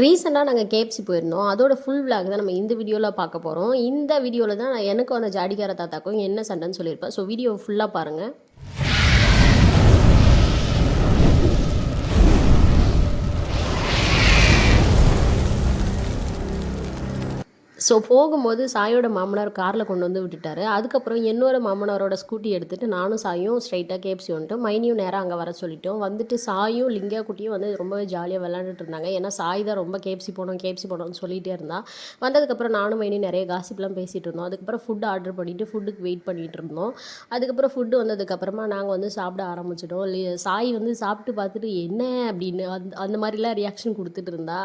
ரீசெண்டாக நாங்கள் கேஎஃப்சி போயிருந்தோம். அதோட ஃபுல் விளாக் தான் நம்ம இந்த வீடியோவில் பார்க்க போகிறோம் இந்த வீடியோவில் தான் எனக்கும் அந்த ஜாடிக்கார தாத்தாக்கும் என்ன சண்டைன்னு சொல்லியிருப்பேன். ஸோ வீடியோ ஃபுல்லாக பாருங்கள் ஸோ போகும்போது சாயோட மாமனார் காரில் கொண்டு வந்து விட்டுட்டாரு. அதுக்கப்புறம் என்னோட மாமனாரோட ஸ்கூட்டி எடுத்துகிட்டு நானும் சாயும் ஸ்ட்ரைட்டாக கேப்சி வந்துட்டோம். மைனியும் நேராக அங்கே வர சொல்லிட்டோம். வந்துட்டு சாயும் லிங்கா குட்டியும் வந்து ரொம்பவே ஜாலியாக விளாண்டுட்டு இருந்தாங்க. ஏன்னா சாய் தான் ரொம்ப கேப்சி போனோம் கேப்சி போனோம்னு சொல்லிகிட்டே இருந்தா. வந்ததுக்கப்புறம் நானும் மைனியும் நிறைய காசிப்லாம் பேசிகிட்டு இருந்தோம். அதுக்கப்புறம் ஃபுட் ஆர்டர் பண்ணிவிட்டு ஃபுட்டுக்கு வெயிட் பண்ணிகிட்டு இருந்தோம். அதுக்கப்புறம் ஃபுட்டு வந்ததுக்கப்புறமா நாங்கள் வந்து சாப்பிட ஆரம்பிச்சிட்டோம். சாய் வந்து சாப்பிட்டு பார்த்துட்டு என்ன அப்படின்னு அந்த அந்த மாதிரிலாம் ரியாக்ஷன் கொடுத்துட்டு இருந்தா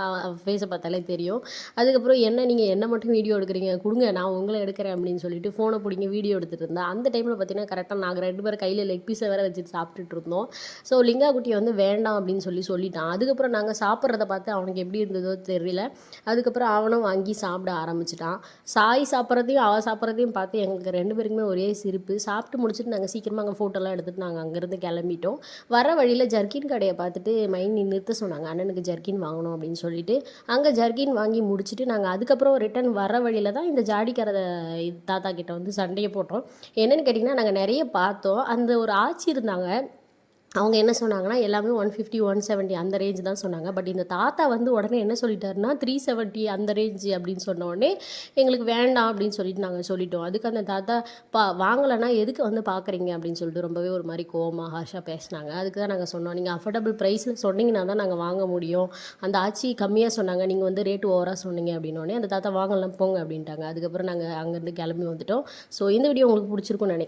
ஃபேஸை பார்த்தாலே தெரியும். அதுக்கப்புறம் என்ன நீங்கள் என்ன மட்டும் வீடியோ எடுக்கிறீங்க. கொடுங்க நான் உங்களை எடுக்கிறேன் அப்படின்னு சொல்லிட்டு ஃபோனை பிடிங்க வீடியோ எடுத்துகிட்டு இருந்தேன் அந்த டைமில் பார்த்தீங்கன்னா கரெக்டாக நாங்கள் ரெண்டு பேரும் கையில் லெக் பீஸை வேறு வச்சுட்டு சாப்பிட்டுட்டு இருந்தோம். ஸோ லிங்கா குட்டி வந்து வேண்டாம் அப்படின்னு சொல்லி சொல்லிட்டான் அதுக்கப்புறம் நாங்கள் சாப்பிட்றத பார்த்து அவனுக்கு எப்படி இருந்ததோ தெரியல. அதுக்கப்புறம் அவனும் வாங்கி சாப்பிட ஆரம்பிச்சிட்டான் சாய் சாப்பிட்றதையும் அவள் சாப்பிட்றதையும் பார்த்து எங்களுக்கு ரெண்டு பேருக்குமே ஒரே சிரிப்பு. சாப்பிட்டு முடிச்சுட்டு நாங்கள் சீக்கிரமாக அங்கே ஃபோட்டோலாம் எடுத்துகிட்டு நாங்கள் அங்கேருந்து கிளம்பிட்டோம். வர வழியில் ஜர்க்கின் கடையை பார்த்துட்டு மைண்ட் நிறுத்த சொன்னாங்க. அண்ணனுக்கு ஜர்க்கின் வாங்கணும் அப்படின்னு சொல்லிட்டு. அங்கே ஜர்க்கின் வாங்கி முடிச்சுட்டு நாங்கள் அதுக்கப்புறம் ரிட்டர்ன் வர வழியில் தான் இந்த ஜாடிக்கார தாத்தா கிட்ட வந்து சண்டையை போட்டோம். என்னன்னு கேட்டிங்கன்னா நாங்கள் நிறைய பார்த்தோம். அந்த ஒரு ஆச்சி இருந்தாங்க. அவங்க என்ன சொன்னாங்கன்னா எல்லாமே ஒன் ஃபிஃப்டி ஒன் செவன்ட்டி அந்த ரேஞ்ச் தான் சொன்னாங்க. பட் இந்த தாத்தா வந்து உடனே என்ன சொல்லிட்டாருன்னா த்ரீ செவன்ட்டி அந்த ரேஞ்ச் அப்படின்னு சொன்ன உடனே எங்களுக்கு வேண்டாம் அப்படின்னு சொல்லிட்டு நாங்கள் சொல்லிட்டோம். அதுக்கு அந்த தாத்தா பா வாங்கலைன்னா எதுக்கு வந்து பார்க்குறீங்க அப்படின்னு சொல்லிட்டு ரொம்பவே ஒரு மாதிரி கோவமாக ஹார்ஷாக பேசினாங்க. அதுக்கு தான் நாங்கள் சொன்னோம் நீங்கள் அஃபோர்டபுள் ப்ரைஸில் சொன்னீங்கன்னா தான் நாங்கள் வாங்க முடியும். அந்த ஆச்சி கம்மியாக சொன்னாங்க நீங்கள் வந்து ரேட்டு ஓவராக சொன்னீங்க. அப்படின்னோடனே அந்த தாத்தா வாங்கலாம் போங்க அப்படின்ட்டாங்க. அதுக்கப்புறம் நாங்கள் அங்கேருந்து கிளம்பி வந்துட்டோம். ஸோ இந்த வீடியோ உங்களுக்கு பிடிச்சிருக்கும்னு நினைக்கிறேன்.